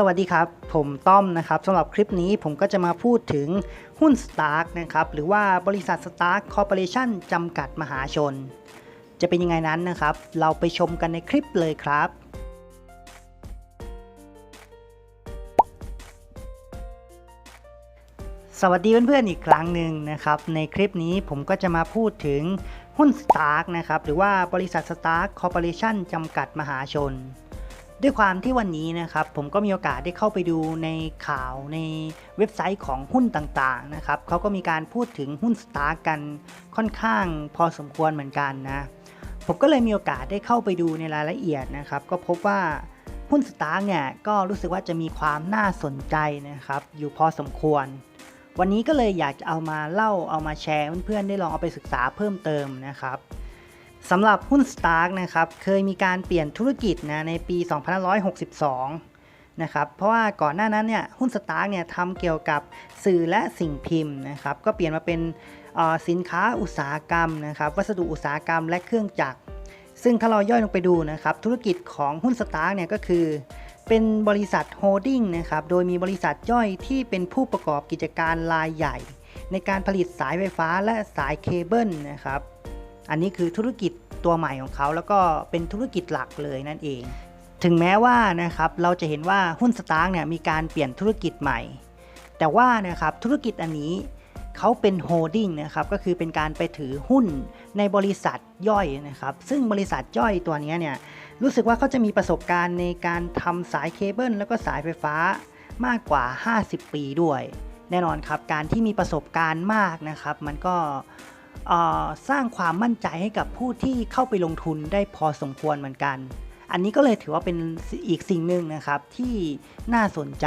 สวัสดีครับ ผมต้อมนะครับสำหรับคลิปนี้ผมก็จะมาพูดถึงหุ้น Stark นะครับหรือว่าบริษัท Stark Corporation จำกัดมหาชน จะเป็นยังไงนั้นนะครับ เราไปชมกันในคลิปเลยครับ สวัสดีเพื่อนๆอีกครั้งหนึ่งนะครับ ในคลิปนี้ผมก็จะมาพูดถึงหุ้น Stark นะครับหรือว่าบริษัท Stark Corporation จำกัดมหาชน ด้วยความที่วันนี้นะครับผมก็มีโอกาสได้เข้าไปดูในข่าวในเว็บไซต์ของหุ้นต่างๆนะครับเขาก็มีการพูดถึงหุ้น Stark กันค่อนข้างพอสมควรเหมือนกันนะผมก็เลยมีโอกาสได้เข้าไปดูในรายละเอียดนะครับ ก็พบว่าหุ้น Stark เนี่ยก็รู้สึกว่าจะมีความน่าสนใจนะครับ อยู่พอสมควร วันนี้ก็เลยอยากจะเอามาเล่าเอามาแชร์เพื่อนๆได้ลองเอาไปศึกษาเพิ่มเติมนะครับ สำหรับหุ้น Stark นะครับเคยมีการเปลี่ยนธุรกิจนะในปี 2562 นะครับเพราะว่าก่อนหน้านั้นเนี่ยหุ้น Stark เนี่ยทำเกี่ยวกับสื่อและสิ่งพิมพ์นะครับก็เปลี่ยนมาเป็นสินค้าอุตสาหกรรมนะครับวัสดุอุตสาหกรรมและเครื่องจักร ซึ่งถ้าเราย่อยลงไปดูนะครับธุรกิจของหุ้น Stark เนี่ยก็คือเป็นบริษัทโฮดดิ้งนะครับ โดยมีบริษัทย่อยที่เป็นผู้ประกอบกิจการรายใหญ่ ในการผลิตสายไฟฟ้าและสายเคเบิลนะครับ อันนี้คือธุรกิจตัวใหม่ของเขา แล้วก็เป็นธุรกิจหลักเลยนั่นเอง ถึงแม้ว่านะครับเราจะเห็นว่าหุ้นสตาร์กเนี่ยมีการเปลี่ยนธุรกิจใหม่ แต่ว่านะครับธุรกิจอันนี้เขาเป็นโฮดดิ้งนะครับก็คือเป็นการไปถือหุ้นในบริษัทย่อยนะครับ ซึ่งบริษัทย่อยตัวนี้เนี่ยรู้สึกว่าเขาจะมีประสบการณ์ในการทำสายเคเบิลแล้วก็สายไฟฟ้ามากกว่า 50 ปีด้วย แน่นอนครับการที่มีประสบการณ์มากนะครับ มันก็ สร้างความมั่นใจให้กับผู้ที่เข้าไปลงทุนได้พอสมควรเหมือนกัน อันนี้ก็เลยถือว่าเป็นอีกสิ่งหนึ่งนะครับที่น่าสนใจ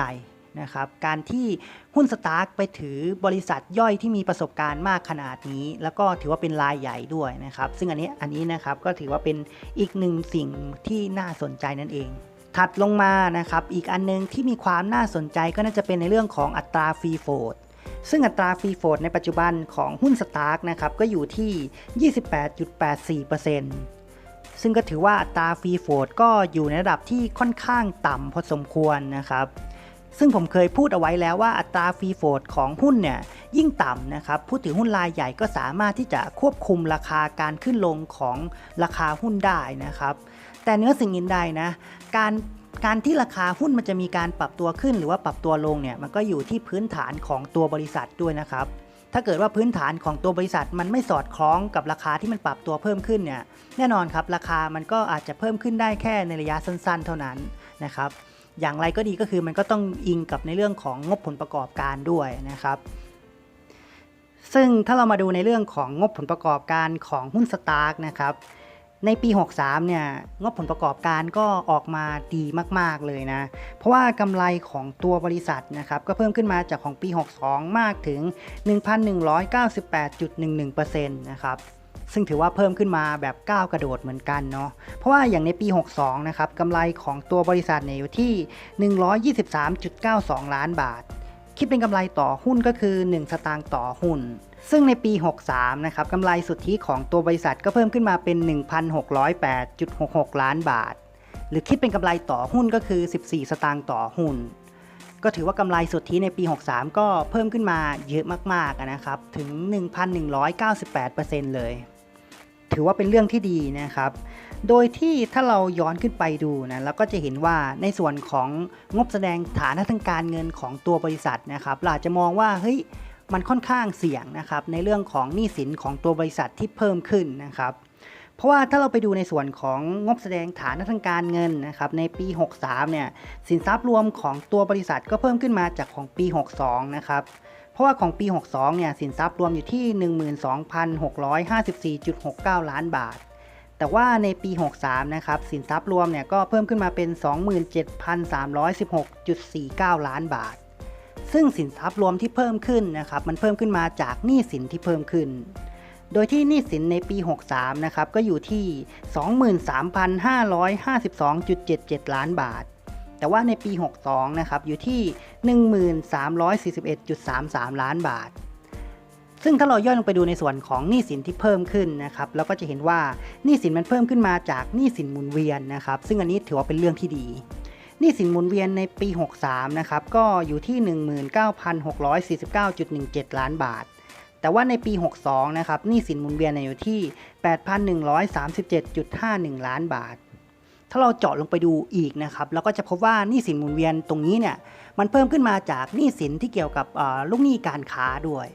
นะครับ การที่หุ้นสตาร์กไปถือบริษัทย่อยที่มีประสบการณ์มากขนาดนี้ แล้วก็ถือว่าเป็นรายใหญ่ด้วยนะครับ ซึ่งอันนี้อันนี้นะครับก็ถือว่าเป็นอีกหนึ่งสิ่งที่น่าสนใจนั่นเอง ถัดลงมานะครับ อีกอันนึงที่มีความน่าสนใจก็น่าจะเป็นในเรื่องของอัตราฟรีโฟด ซึ่งอัตราฟรีโฟดในปัจจุบันของหุ้นสตาร์กนะครับก็อยู่ที่ 28.84%ซึ่งก็ถือว่าอัตราฟรีโฟดก็อยู่ในระดับที่ค่อนข้างต่ำพอสมควรนะครับซึ่งผมเคยพูดเอาไว้แล้วว่าอัตราฟรีโฟดของหุ้นเนี่ยยิ่งต่ำนะครับผู้ถือหุ้นรายใหญ่ก็สามารถที่จะควบคุมราคาการขึ้นลงของราคาหุ้นได้นะครับ แต่เนื้อสิ่งอื่นใดนะ การ การที่ราคาหุ้นมันจะมีการปรับตัวขึ้นหรือว่าปรับตัวลงเนี่ยมันก็อยู่ที่พื้นฐานของตัวบริษัทด้วยนะครับ ถ้าเกิดว่าพื้นฐานของตัวบริษัทมันไม่สอดคล้องกับราคาที่มันปรับตัวเพิ่มขึ้นเนี่ยแน่นอนครับราคามันก็อาจจะเพิ่มขึ้นได้แค่ในระยะสั้น ๆ เท่านั้นนะครับอย่างไรก็ดีก็คือมันก็ต้องอิงกับในเรื่องของงบผลประกอบการด้วยนะครับ ซึ่งถ้าเรามาดูในเรื่องของงบผลประกอบการของหุ้นสตาร์กนะครับ ในปี 63 เนี่ยงบผลประกอบการก็ออกมาดีมาก ๆ เลยนะ เพราะว่ากำไรของตัวบริษัทนะครับ ก็เพิ่มขึ้นมาจากของปี 62 มากถึง 1,198.11%นะครับซึ่งถือว่าเพิ่มขึ้นมาแบบก้าวกระโดดเหมือนกันเนาะ เพราะว่าอย่างในปี 62 นะครับกำไรของตัวบริษัทเนี่ยอยู่ที่ 123.92 ล้านบาท คิดเป็นกำไรต่อหุ้นก็คือ 1 สตางค์ต่อหุ้น ซึ่งในปี 63 นะครับกำไรสุทธิของตัวบริษัทก็เพิ่มขึ้นมาเป็น 1,608.66 ล้านบาท หรือคิดเป็นกำไรต่อหุ้นก็คือ 14 สตางค์ต่อหุ้น ก็ถือว่ากำไรสุทธิในปี 63 ก็เพิ่มขึ้นมาเยอะมากๆนะครับ ถึง 1,198%เลย ถือว่าเป็นเรื่องที่ดีนะครับ โดยที่ถ้าเราย้อนขึ้นไปดูนะเราก็จะเห็นว่าในส่วนของงบแสดงฐานะทางการเงินของตัวบริษัทนะครับเราจะมองว่าเฮ้ย มันค่อนข้างเสี่ยงนะครับในเรื่องของหนี้สินของตัวบริษัทที่เพิ่มขึ้นนะครับเพราะว่าถ้าเราไปดูในส่วนของงบแสดงฐานทางการเงินนะครับในปี 63 เนี่ยสินทรัพย์รวมของตัวบริษัทก็เพิ่มขึ้นมาจากของปี 62 นะครับเพราะว่าของปี 62 เนี่ยสินทรัพย์รวมอยู่ที่ 12,654.69 ล้านบาทแต่ว่าในปี 63 นะครับ สินทรัพย์รวมเนี่ยก็เพิ่มขึ้นมาเป็น 27,316.49 ล้านบาท ซึ่งสินทรัพย์รวมที่เพิ่มขึ้นนะครับมันเพิ่มขึ้นมาจากหนี้สินที่เพิ่มขึ้น โดยที่หนี้สินในปี 63 นะครับก็อยู่ที่ 23,552.77 ล้านบาท แต่ว่าในปี 62 นะครับอยู่ที่ 1341.33 ล้านบาทซึ่งถ้าเราย่อยลงไปดูในส่วนของหนี้สินที่เพิ่มขึ้นนะครับเราก็จะเห็นว่าหนี้สินมันเพิ่มขึ้นมาจากหนี้สินหมุนเวียนนะครับ ซึ่งอันนี้ถือว่าเป็นเรื่องที่ดี นี้สินหมุนเวียนในปี 63 นะครับ ก็อยู่ที่ 19,649.17 ล้านบาท แต่ว่าในปี 62 นะครับนี้สินหมุนเวียนเนี่ยอยู่ที่ 8,137.51 ล้านบาท ถ้าเราเจาะลงไปดูอีกนะครับเราก็จะพบว่าหนี้สินหมุนเวียนตรงนี้เนี่ย มันเพิ่มขึ้นมาจากหนี้สินที่เกี่ยวกับลูกหนี้การค้าด้วย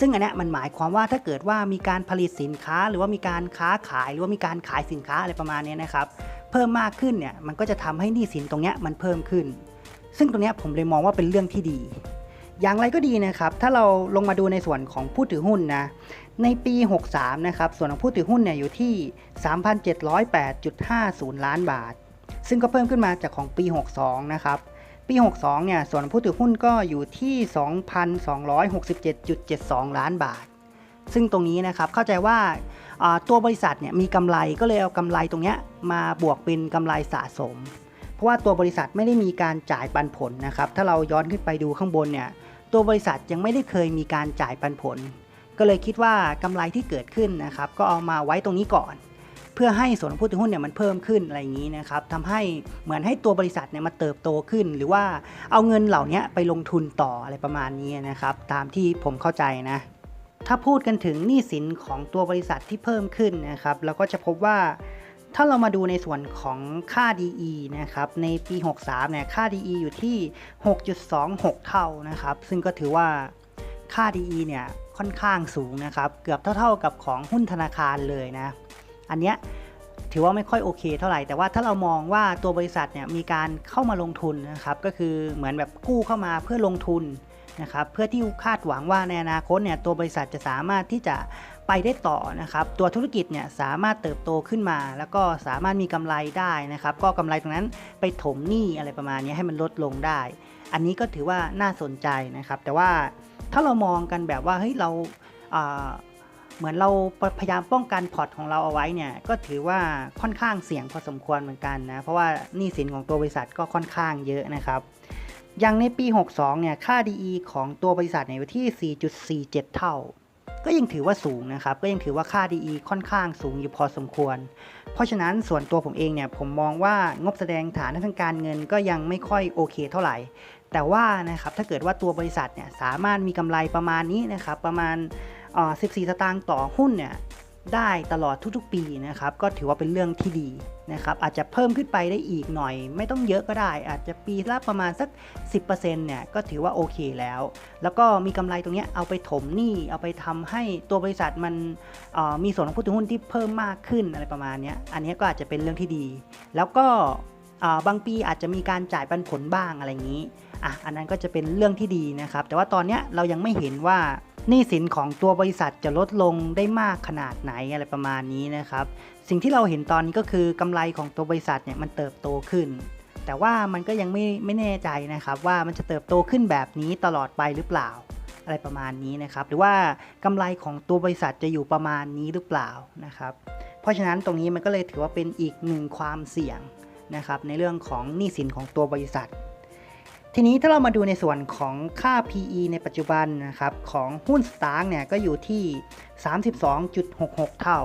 ซึ่งอันนี้มันหมายความว่าถ้าเกิดว่ามีการผลิตสินค้า หรือว่ามีการค้าขายหรือว่ามีการขายสินค้าอะไรประมาณนี้นะครับ เพิ่มมากขึ้นเนี่ยมันก็จะทำให้หนี้สินตรงเนี้ยมันเพิ่มขึ้น ซึ่งตรงเนี้ยผมเลยมองว่าเป็นเรื่องที่ดี อย่างไรก็ดีนะครับ ถ้าเราลงมาดูในส่วนของผู้ถือหุ้นนะในปี 63 นะครับ ส่วนของผู้ถือหุ้นเนี่ยอยู่ที่ 3,708.50 ล้านบาท ซึ่งก็เพิ่มขึ้นมาจากของปี 62 นะครับ ปี 62 เนี่ย ส่วนผู้ถือหุ้นก็อยู่ที่ 2,267.72 ล้านบาท ซึ่งตรงนี้นะครับ เข้าใจว่า ตัวบริษัทเนี่ยมีกำไรก็เลยเอากำไรตรงเนี้ยมาบวกเป็นกำไรสะสม เพราะว่าตัวบริษัทไม่ได้มีการจ่ายปันผลนะครับถ้าเราย้อนขึ้นไปดูข้างบนเนี่ยตัวบริษัทยังไม่ได้เคยมีการจ่ายปันผล ก็เลยคิดว่ากำไรที่เกิดขึ้นนะครับก็เอามาไว้ตรงนี้ก่อน เพื่อให้ส่วนของผู้ถือหุ้นเนี่ยมันเพิ่มขึ้นอะไรอย่างนี้นะครับทำให้เหมือนให้ตัวบริษัทเนี่ยมาเติบโตขึ้น หรือว่าเอาเงินเหล่านี้ไปลงทุนต่ออะไรประมาณนี้นะครับตามที่ผมเข้าใจนะ ถ้าพูดกันถึงหนี้สินของตัวบริษัทที่เพิ่มขึ้นนะครับเราก็จะพบว่าถ้าเรามาดูในส่วนของค่า DE นะครับในปี 63 เนี่ยค่า DE อยู่ที่ 6.26 เท่านะครับ ซึ่งก็ถือว่าค่า DE เนี่ยค่อนข้างสูงนะครับ เกือบเท่าๆกับของหุ้นธนาคารเลยนะ อันเนี้ยถือว่าไม่ค่อยโอเคเท่าไหร่ แต่ว่าถ้าเรามองว่าตัวบริษัทเนี่ยมีการเข้ามาลงทุนนะครับ ก็คือเหมือนแบบกู้เข้ามาเพื่อลงทุน นะครับเพื่อที่คาดหวังว่าในอนาคตเนี่ยตัวบริษัทจะสามารถที่จะไปได้ต่อนะครับตัวธุรกิจเนี่ยสามารถเติบโตขึ้นมา แล้วก็สามารถมีกำไรได้นะครับก็กำไรตรงนั้นไปถมหนี้อะไรประมาณนี้ให้มันลดลงได้ อันนี้ก็ถือว่าน่าสนใจนะครับ แต่ว่าถ้าเรามองกันแบบว่าเฮ้ยเราอ่าเหมือนเราพยายามป้องกันพอร์ตของเราเอาไว้เนี่ยก็ถือว่าค่อนข้างเสี่ยงพอสมควรเหมือนกันนะเพราะว่าหนี้สินของตัวบริษัทก็ค่อนข้างเยอะนะครับ อย่างในปี 62 เนี่ย ค่า DE ของตัวบริษัทเนี่ยอยู่ที่ 4.47 เท่า ก็ยังถือว่าสูงนะครับ ก็ยังถือว่าค่า DE ค่อนข้างสูงอยู่พอสมควร เพราะฉะนั้นส่วนตัวผมเองเนี่ย ผมมองว่างบแสดงฐานทางการเงินก็ยังไม่ค่อยโอเคเท่าไหร่ แต่ว่านะครับ ถ้าเกิดว่าตัวบริษัทเนี่ยสามารถมีกำไรประมาณนี้นะครับ ประมาณ 14 สตางค์ต่อหุ้นเนี่ย ได้ตลอดทุกๆ ปีนะครับก็ถือว่าเป็นเรื่องที่ดีนะครับอาจจะเพิ่มขึ้นไปได้อีกหน่อย ไม่ต้องเยอะก็ได้ อาจจะปีละประมาณสัก 10%เนี่ยก็ถือว่าโอเคแล้ว แล้วก็มีกำไรตรงนี้เอาไปถมหนี้เอาไปทำให้ตัวบริษัทมันมีส่วนของผู้ถือหุ้นที่เพิ่มมากขึ้นอะไรประมาณนี้อันนี้ก็อาจจะเป็นเรื่องที่ดี แล้วก็บางปีอาจจะมีการจ่ายปันผลบ้างอะไรอย่างนี้อะอันนั้นก็จะเป็นเรื่องที่ดีนะครับแต่ว่าตอนนี้เรายังไม่เห็นว่า หนี้สินของตัวบริษัทจะลดลงได้มากขนาดไหนอะไรประมาณนี้นะครับ สิ่งที่เราเห็นตอนนี้ก็คือกำไรของตัวบริษัทเนี่ยมันเติบโตขึ้น แต่ว่ามันก็ยังไม่ไม่แน่ใจนะครับ ว่ามันจะเติบโตขึ้นแบบนี้ตลอดไปหรือเปล่าอะไรประมาณนี้นะครับ หรือว่ากำไรของตัวบริษัทจะอยู่ประมาณนี้หรือเปล่านะครับ เพราะฉะนั้นตรงนี้มันก็เลยถือว่าเป็นอีกหนึ่งความเสี่ยงนะครับในเรื่องของหนี้สินของตัวบริษัท ทีนี้ถ้าเรามาดูในส่วนของค่า PE ในปัจจุบันนะครับของหุ้น Stark เนี่ยก็อยู่ที่ 32.66 เท่า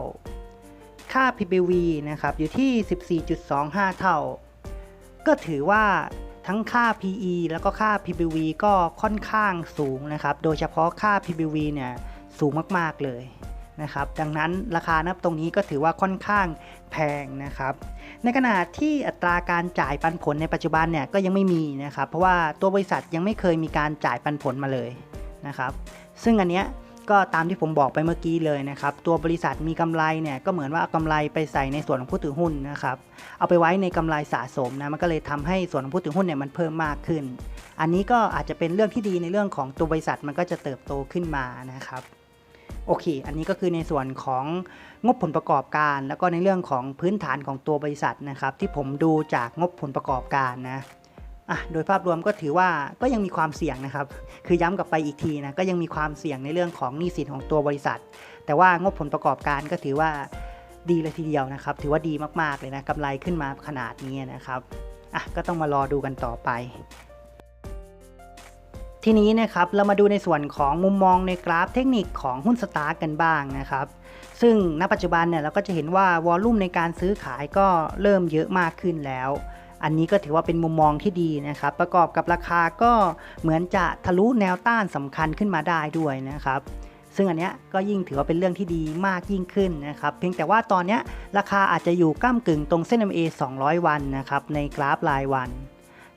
ค่า PBV นะครับอยู่ที่ 14.25 เท่า ก็ถือว่าทั้งค่า PE แล้วก็ค่า PBV ก็ค่อนข้างสูงนะครับ โดยเฉพาะค่า PBV เนี่ยสูงมาก ๆ เลย นะครับ ดังนั้นราคานับตรงนี้ก็ถือว่าค่อนข้างแพงนะครับ ในขณะที่อัตราการจ่ายปันผลในปัจจุบันเนี่ยก็ยังไม่มีนะครับ เพราะว่าตัวบริษัทยังไม่เคยมีการจ่ายปันผลมาเลยนะครับ ซึ่งอันเนี้ยก็ตามที่ผมบอกไปเมื่อกี้เลยนะครับ ตัวบริษัทมีกำไรเนี่ยก็เหมือนว่าเอากำไรไปใส่ในส่วนของผู้ถือหุ้นนะครับ เอาไปไว้ในกำไรสะสมนะมันก็เลยทำให้ส่วนของผู้ถือหุ้นเนี่ยมันเพิ่มมากขึ้น อันนี้ก็อาจจะเป็นเรื่องที่ดีในเรื่องของตัวบริษัทมันก็จะเติบโตขึ้นมานะครับ โอเค อันนี้ก็คือในส่วนของงบผลประกอบการ แล้วก็ในเรื่องของพื้นฐานของตัวบริษัทนะครับ ที่ผมดูจากงบผลประกอบการนะอะโดยภาพรวมก็ถือว่าก็ยังมีความเสี่ยงนะครับ คือย้ำกลับไปอีกทีนะ ก็ยังมีความเสี่ยงในเรื่องของหนี้สินของตัวบริษัท แต่ว่างบผลประกอบการก็ถือว่าดีเลยทีเดียวนะครับ ถือว่าดีมากๆเลยนะกำไรขึ้นมาขนาดนี้นะครับ อะ ก็ต้องมารอดูกันต่อไป ทีนี้นะครับเรามาดูในส่วนของมุมมองในกราฟเทคนิคของหุ้นสตาร์กันบ้างนะครับ ซึ่งณปัจจุบันเนี่ยเราก็จะเห็นว่าวอลลุ่มในการซื้อขายก็เริ่มเยอะมากขึ้นแล้ว อันนี้ก็ถือว่าเป็นมุมมองที่ดีนะครับ ประกอบกับราคาก็เหมือนจะทะลุแนวต้านสำคัญขึ้นมาได้ด้วยนะครับซึ่งอันเนี้ยก็ยิ่งถือว่าเป็นเรื่องที่ดีมากยิ่งขึ้นนะครับ เพียงแต่ว่าตอนเนี้ยราคาอาจจะอยู่ก้ามกึ่งตรงเส้น MA 200 วันนะครับในกราฟรายวัน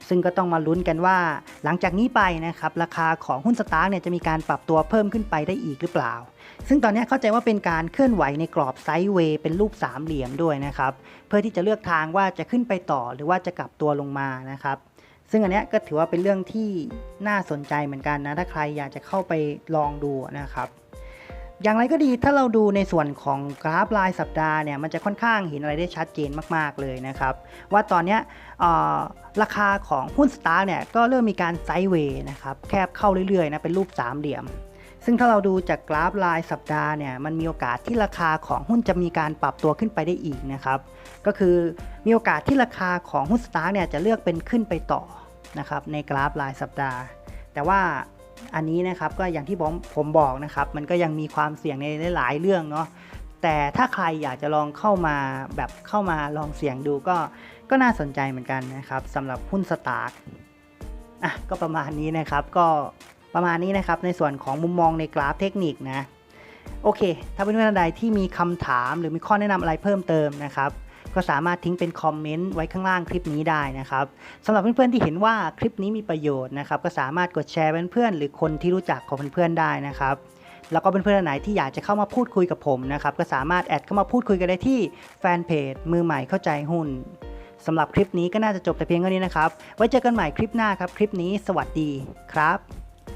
ซึ่งก็ต้องมาลุ้นกันว่า หลังจากนี้ไปนะครับราคาของหุ้นสตาร์กเนี่ยจะมีการปรับตัวเพิ่มขึ้นไปได้อีกหรือเปล่า ซึ่งตอนนี้เข้าใจว่าเป็นการเคลื่อนไหวในกรอบไซด์เวย์เป็นรูปสามเหลี่ยมด้วยนะครับเพื่อที่จะเลือกทางว่าจะขึ้นไปต่อหรือว่าจะกลับตัวลงมานะครับซึ่งอันนี้ก็ถือว่าเป็นเรื่องที่น่าสนใจเหมือนกันนะถ้าใครอยากจะเข้าไปลองดูนะครับ อย่างไรก็ดีถ้าเราดูในส่วนของกราฟรายสัปดาห์เนี่ยมันจะค่อนข้างเห็นอะไรได้ชัดเจนมากๆเลยนะครับ ว่าตอนนี้ราคาของหุ้นสตาร์เนี่ยก็เริ่มมีการไซด์เวย์นะครับแคบเข้าเรื่อยๆนะเป็นรูปสามเหลี่ยม ซึ่งถ้าเราดูจากกราฟรายสัปดาห์เนี่ยมันมีโอกาสที่ราคาของหุ้นจะมีการปรับตัวขึ้นไปได้อีกนะครับก็คือมีโอกาสที่ราคาของหุ้นสตาร์เนี่ยจะเลือกเป็นขึ้นไปต่อนะครับในกราฟรายสัปดาห์ แต่ว่า อันนี้นะครับก็อย่างที่ผมผมบอกนะครับ มันก็ยังมีความเสี่ยงในหลายเรื่องเนาะแต่ถ้าใครอยากจะลองเข้ามาแบบเข้ามาลองเสี่ยงดูก็ก็น่าสนใจเหมือนกันนะครับสำหรับหุ้นสตาร์กอะก็ประมาณนี้นะครับก็ประมาณนี้นะครับในส่วนของมุมมองในกราฟเทคนิคนะโอเค ถ้าเพื่อนๆท่านใดที่มีคำถามหรือมีข้อแนะนำอะไรเพิ่มเติมนะครับ ก็สามารถทิ้งเป็นคอมเมนต์ไว้ข้างล่างคลิปนี้ได้นะครับสำหรับเพื่อนๆที่เห็นว่าคลิปนี้มีประโยชน์นะครับก็สามารถกดแชร์เพื่อนๆหรือคนที่รู้จักของเพื่อนๆได้นะครับแล้วก็เพื่อนๆไหนที่อยากจะเข้ามาพูดคุยกับผมนะครับก็สามารถแอดเข้ามาพูดคุยกันได้ที่แฟนเพจมือใหม่เข้าใจหุ้นสำหรับคลิปนี้ก็น่าจะจบแต่เพียงเท่านี้นะครับ ไว้เจอกันใหม่คลิปหน้าครับ คลิปนี้สวัสดีครับ